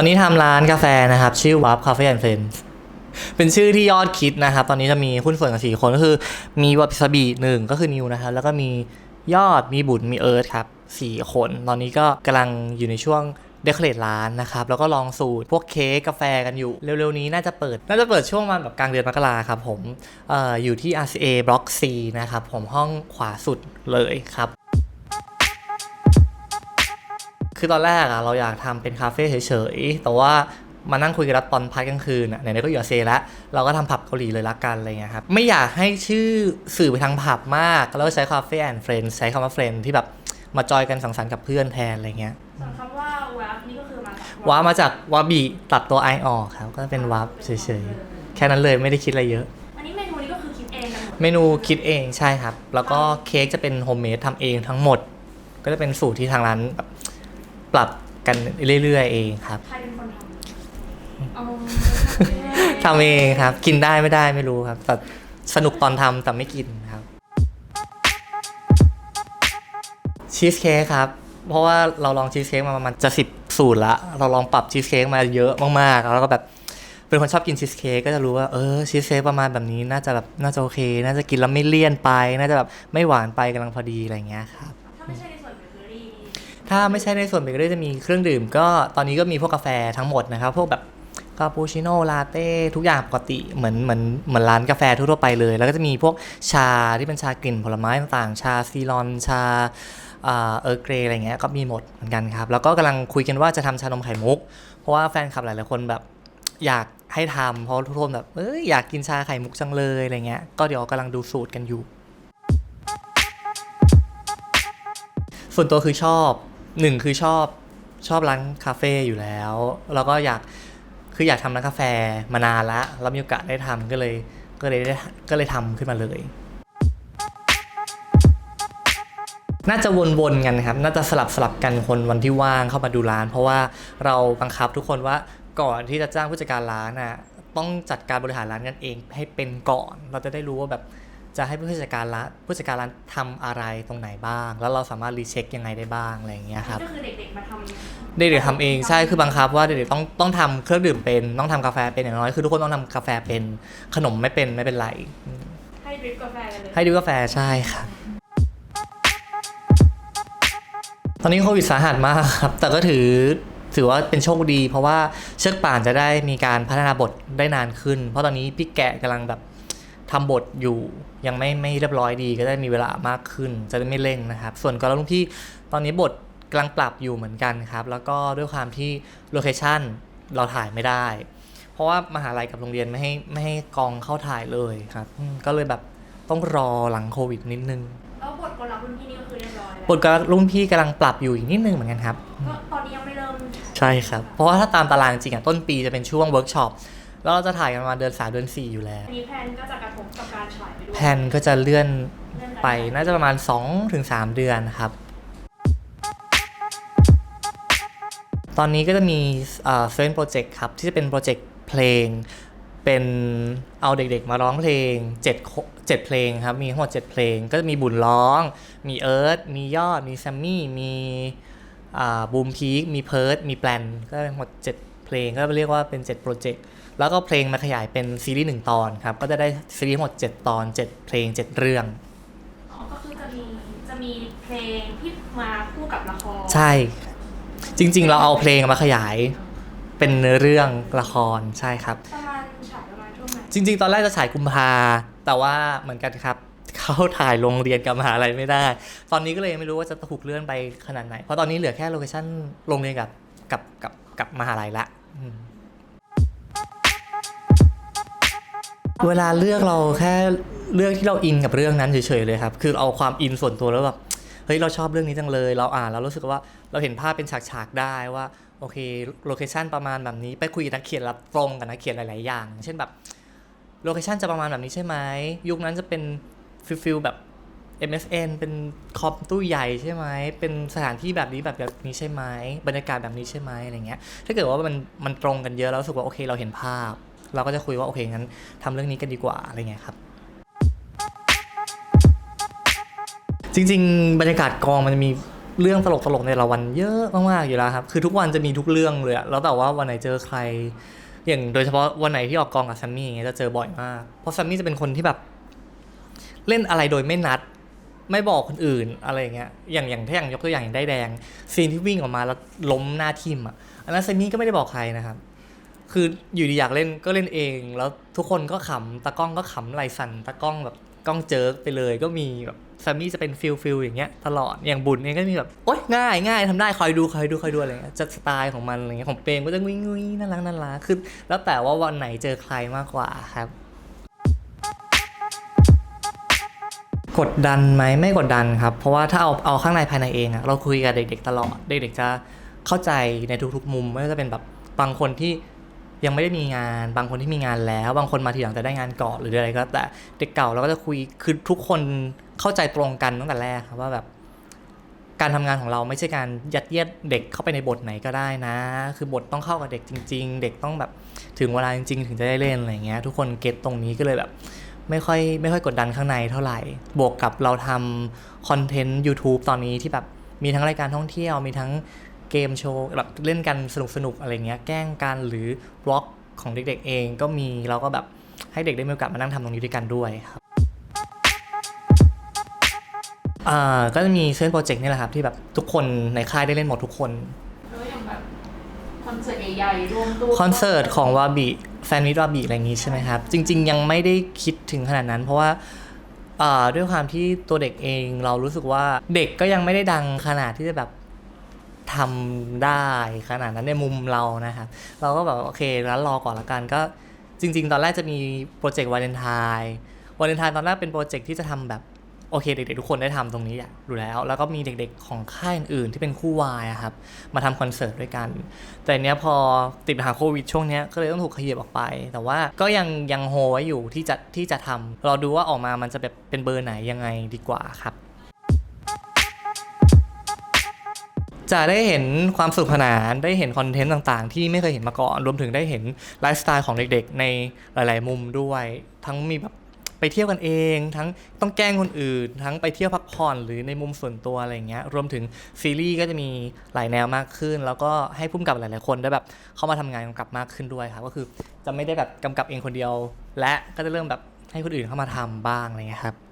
ตอนนี้ทำร้านกาแฟนะครับ ชื่อ Wap Cafe and Friends เป็นชื่อที่ยอดคิดนะครับ ตอนนี้จะมีหุ้นส่วนกันสี่คนก็คือ มีวาซาบิหนึ่งก็คือนิวนะครับ แล้วก็มียอดมีบุญมีเอิร์ธครับสี่คน ตอนนี้ก็กำลังอยู่ในช่วงเดคอเรทร้านนะครับ แล้วก็ลองสูตรพวกเค้กกาแฟกันอยู่ เร็วๆนี้น่าจะเปิด น่าจะเปิดช่วงมาณแบบกลางเดือนมกราครับผมอออยู่ที่ RCA Block C นะครับ ผมห้องขวาสุดเลยครับ คือตอนแรกอะเราอยากทำเป็นคาเฟ่เฉยๆ แต่ว่ามานั่งคุยกันแล้วตอนพักกลางคืนอะไหนๆก็อยู่อาเซแล้วเราก็ทำผับเกาหลีเลยละกันอะไรเงี้ยครับ ไม่อยากให้ชื่อสื่อไปทางผับมาก แล้วก็ใช้คาเฟ่แอนด์เฟรนใช้คำว่าเฟรนที่แบบมาจอยกันสังสรรค์กับเพื่อนแทนอะไรเงี้ยส่วนคำว่าแวบนี่ก็คือมาจากว้ามาจากวาบีตัดตัวไอออกครับก็เป็นวับเฉยๆ แค่นั้นเลยไม่ได้คิดอะไรเยอะ อันนี้เมนูนี้ก็คือคิดเองกันหมดเมนูคิดเองใช่ครับ แล้วก็เค้กจะเป็นโฮมเมดทำเองทั้งหมด ก็จะเป็นสูตรที่ทางร้านแบบ ปรับกันเรื่อยๆเองครับใครเป็นคนทำอ๋อทำเองครับ กินได้ไม่ได้ไม่รู้ครับ แต่สนุกตอนทำแต่ไม่กินครับ ชีสเค้กครับ เพราะว่าเราลองชีสเค้กมาประมาณจะสิบสูตรละ เราลองปรับชีสเค้กมาเยอะมากๆ แล้วก็แบบเป็นคนชอบกินชีสเค้กก็จะรู้ว่าเออชีสเค้กประมาณแบบนี้น่าจะแบบน่าจะโอเค น่าจะกินแล้วไม่เลี่ยนไป น่าจะแบบไม่หวานไปกำลังพอดีอะไรอย่างเงี้ยครับ ถ้าไม่ใช่ในส่วนเบเกอรี่ ถ้าไม่ใช่ในส่วนเบเกอรี่จะมีเครื่องดื่ม ก็ตอนนี้ก็มีพวกกาแฟทั้งหมดนะครับ พวกแบบคาปูชิโน่ลาเต้ทุกอย่างปกติเหมือนเหมือนเหมือนร้านกาแฟทั่วไปเลย แล้วก็จะมีพวกชาที่เป็นชากลิ่นผลไม้ต่างๆ ชาซีรอนชาเออร์เกรอะไรเงี้ยก็มีหมดเหมือนกันครับ แล้วก็กำลังคุยกันว่าจะทำชานมไข่มุก เพราะว่าแฟนคลับหลายๆคนแบบอยากให้ทำเพราะทุกคนแบบเอ้ยอยากกินชาไข่มุกจังเลยอะไรเงี้ยก็เดี๋ยวกำลังดูสูตรกันอยู่ ส่วนตัวคือชอบ หนึ่งคือชอบชอบร้านคาเฟ่อยู่แล้ว แล้วก็อยากคืออยากทำร้านกาแฟมานานละแล้วมีโอกาสได้ทำก็เลยก็เลยได้ก็เลยทำขึ้นมาเลย น่าจะวนๆกันครับ น่าจะสลับสลับกันคนวันที่ว่างเข้ามาดูร้าน เพราะว่าเราบังคับทุกคนว่าก่อนที่จะจ้างผู้จัดการร้านน่ะต้องจัดการบริหารร้านกันเองให้เป็นก่อน เราจะได้รู้ว่าแบบ จะให้ผู้จัดการร้านผู้จัดการร้านทำอะไรตรงไหนบ้าง แล้วเราสามารถรีเช็คยังไงได้บ้างอะไรอย่างเงี้ยครับ ก็คือเด็กๆมาทำเด็กๆทำเองใช่คือบังคับว่าเด็กๆต้องต้องทำเครื่องดื่มเป็นต้องทำกาแฟเป็นอย่างน้อยคือทุกคนต้องทำกาแฟเป็นขนมไม่เป็นไม่เป็นไร ให้ดริปกาแฟกันเลยให้ดูกาแฟใช่ครับตอนนี้โควิดสาหัสมากครับ แต่ก็ถือถือว่าเป็นโชคดี เพราะว่าเชือกป่านจะได้มีการพัฒนาบทได้นานขึ้น เพราะตอนนี้พี่แกะกำลังแบบ ทำบทอยู่ยังไม่ไม่เรียบร้อยดีก็ได้มีเวลามากขึ้น จะได้ไม่เร่งนะครับ ส่วนกอล์ฟลุงพี่ตอนนี้บทกำลังปรับอยู่เหมือนกันครับ แล้วก็ด้วยความที่โลเคชั่นเราถ่ายไม่ได้ เพราะว่ามหาลัยกับโรงเรียนไม่ให้ไม่ให้กองเข้าถ่ายเลยครับอืมก็เลยแบบต้องรอหลังโควิดนิดนึงแล้วบทกลรับรุ่นพี่นี่ก็คือเรียบร้อยแล้วบทกับรุ่นพี่กำลังปรับอยู่อีกนิดนึงเหมือนกันครับก็ตอนนี้ยังไม่เริ่ม ใช่ครับ เพราะว่าถ้าตามตารางจริงอะต้นปีจะเป็นช่วงเวิร์กช็อป แล้วเราจะถ่ายกันประมาณเดือนสามเดือนสี่อยู่แล้ว อันนี้แพลนก็จะกระทบกับการฉายไปด้วยแผนก็จะเลื่อนเรื่องการไปน่าจะประมาณ2-3ถึง3เดือนครับ ตอนนี้ก็จะมีเฟรนโปรเจกต์ครับ ที่จะเป็นโปรเจกต์เพลง เป็นเอาเด็กๆมาร้องเพลง7โค7เพลงครับ มีทั้งหมด7เพลง ก็จะมีบุญร้อง มีเอิร์ธมียอด มีแซมมี่ มีบูมพีคมีเพิร์ดมีแปลน ก็เป็นทั้งหมด7เพลง ก็เรียกว่าเป็น7โปรเจกต์ แล้วก็เพลงมาขยายเป็นซีรีส์1ตอนครับ ก็จะได้ซีรีส์ทั้งหมด 7 ตอน 7 เพลง 7 เรื่องอ๋อก็คือจะมีจะมีเพลงที่มาคู่กับละคร ใช่ จริง ๆ เราเอาเพลงมาขยายเป็นเนื้อเรื่องละครใช่ครับ ประมาณฉายประมาณช่วงไหนจริง ๆ ตอนแรกจะฉายกุมภาแต่ว่าเหมือนกันครับเขาถ่ายโรงเรียนกับมหาลัยไม่ได้ ตอนนี้ก็เลยยังไม่รู้ว่าจะถูกเลื่อนไปขนาดไหน เพราะตอนนี้เหลือแค่โลเคชั่นโรงเรียนกับกับกับกับมหาลัยละอืม เวลาเลือกเราแค่เลือกที่เราอินกับเรื่องนั้นเฉยๆเลยครับ คือเอาความอินส่วนตัวแล้วแบบเฮ้ยเราชอบเรื่องนี้จังเลย เราอ่านแล้วรู้สึกว่าเราเห็นภาพเป็นฉากๆได้ว่าโอเคโลเคชันประมาณแบบนี้ไปคุยกับนักเขียนรับตรงกับนักเขียนหลายๆอย่าง เช่นแบบโลเคชันจะประมาณแบบนี้ใช่ไหมยุคนั้นจะเป็นฟิลฟิลแบบ MSN เป็นคอมตู้ใหญ่ใช่ไหม เป็นสถานที่แบบนี้แบบแบบนี้ใช่ไหม บรรยากาศแบบนี้ใช่ไหมอะไรเงี้ย ถ้าเกิดว่ามันมันตรงกันเยอะแล้วรู้สึกว่าโอเคเราเห็นภาพ เราก็จะคุยว่าโอเคงั้นทำเรื่องนี้กันดีกว่าอะไรเงี้ยครับจริง ๆ บรรยากาศกองมันจะมีเรื่องตลกๆในละวันเยอะมากๆอยู่แล้วครับ คือทุกวันจะมีทุกเรื่องเลยอะแล้วแต่ว่าวันไหนเจอใคร อย่างโดยเฉพาะวันไหนที่ออกกองกับแซมมี่อย่างเงี้ยจะเจอบ่อยมาก เพราะแซมมี่จะเป็นคนที่แบบเล่นอะไรโดยไม่นัด ไม่บอกคนอื่นอะไรอย่างเงี้ย อย่างอย่างถ้าอย่างยกตัวอย่างอย่างได้แดง ซีนที่วิ่งออกมาแล้วล้มหน้าทิมอะ อันนั้นแซมมี่ก็ไม่ได้บอกใครนะครับ คืออยู่ดีอยากเล่นก็เล่นเอง แล้วทุกคนก็ขำตากล้องก็ขำไหลสันตากล้องแบบกล้องเจิกไปเลยก็มีแบบแซมมี่จะเป็นฟิลฟิลอย่างเงี้ยตลอดอย่างบุญเองก็มีแบบโอ๊ยง่ายง่ายทำได้คอยดูคอยดูคอยดูอะไรเงี้ยจะสไตล์ของมันอะไรเงี้ยของเปรมก็จะวิ่งวิ่งน่ารักน่ารักคือแล้วแต่ว่าวันไหนเจอใครมากกว่าครับ กดดันไหมไม่กดดันครับ เพราะว่าถ้าเอาเอาข้างในภายในเองอะเราคุยกับเด็ก ๆ ตลอดเด็กๆจะเข้าใจในทุกๆมุมไม่ว่าจะเป็นแบบบางคนที่ ยังไม่ได้มีงาน บางคนที่มีงานแล้ว บางคนมาทีหลังแต่ได้งานก่อนหรืออะไรก็แต่เด็กเก่าเราก็จะคุยคือทุกคนเข้าใจตรงกันตั้งแต่แรกครับว่าแบบ การทำงานของเราไม่ใช่การยัดเยียดเด็กเข้าไปในบทไหนก็ได้นะ คือบทต้องเข้ากับเด็กจริง ๆ เด็กต้องแบบถึงเวลาจริง ๆ ถึงจะได้เล่นอะไรเงี้ย ทุกคนเก็ตตรงนี้ก็เลยแบบ ไม่ค่อยไม่ค่อยกดดันข้างในเท่าไหร่ บวกกับเราทำคอนเทนต์ YouTube ตอนนี้ที่แบบมีทั้งรายการท่องเที่ยวมีทั้ง เกมโชว์แบบเล่นกันสนุกๆอะไรเงี้ยแกล้งกันหรือบล็อกของเด็กๆเองก็มีเราก็แบบให้เด็กได้มีโอกาสมานั่งทำตรงนี้ด้วยกันด้วยครับอ่าก็จะมีเส้นโปรเจกต์นี่แหละครับที่แบบทุกคนในค่ายได้เล่นหมดทุกคนแล้วอย่างแบบคอนเสิร์ตใหญ่ๆรวมตัวคอนเสิร์ตของวาบิแฟนมิตรวาบิอะไรอย่างงี้ใช่ไหมครับ จริง ๆ ยังไม่ได้คิดถึงขนาดนั้น เพราะว่าอ่าด้วยความที่ตัวเด็กเองเรารู้สึกว่าเด็กก็ยังไม่ได้ดังขนาดที่จะแบบ ทำได้ขนาดนั้นในมุมเรานะครับ เราก็แบบโอเคแล้วรอก่อนละกันก็จริง ๆ ตอนแรกจะมีโปรเจกต์วาเลนไทน์วาเลนไทน์ตอนแรกเป็นโปรเจกต์ที่จะทำแบบโอเคเด็กๆทุกคนได้ทำตรงนี้อยากดูแล้ว แล้วก็มีเด็กๆของค่ายอื่นๆที่เป็นคู่วายครับมาทำคอนเสิร์ตด้วยกัน แต่เนี้ยพอติดปัญหาโควิดช่วงเนี้ยก็เลยต้องถูกขยับออกไป แต่ว่าก็ยังยังโฮไว้อยู่ที่จะที่จะทำเราดูว่าออกมามันจะแบบเป็นเบอร์ไหนยังไงดีกว่าครับ จะได้เห็นความสนุขสนานได้เห็นคอนเทนต์ต่างๆ ที่ไม่เคยเห็นมาก่อน รวมถึงได้เห็นไลฟ์สไตล์ของเด็กๆ ในหลาย ๆ มุมด้วย ทั้งมีแบบไปเที่ยวกันเอง ทั้งต้องแกล้งคนอื่น ทั้งไปเที่ยวพักผ่อนหรือในมุมส่วนตัวอะไรอย่างเงี้ยรวมถึงซีรีส์ก็จะมีหลายแนวมากขึ้น แล้วก็ให้พุ่มกับหลาย ๆ คนได้แบบเข้ามาทำงานกำกับมากขึ้นด้วยครับก็คือจะไม่ได้แบบกำกับเองคนเดียว และก็จะเริ่มแบบให้คนอื่นเข้ามาทำบ้างอะไรเงี้ยครับ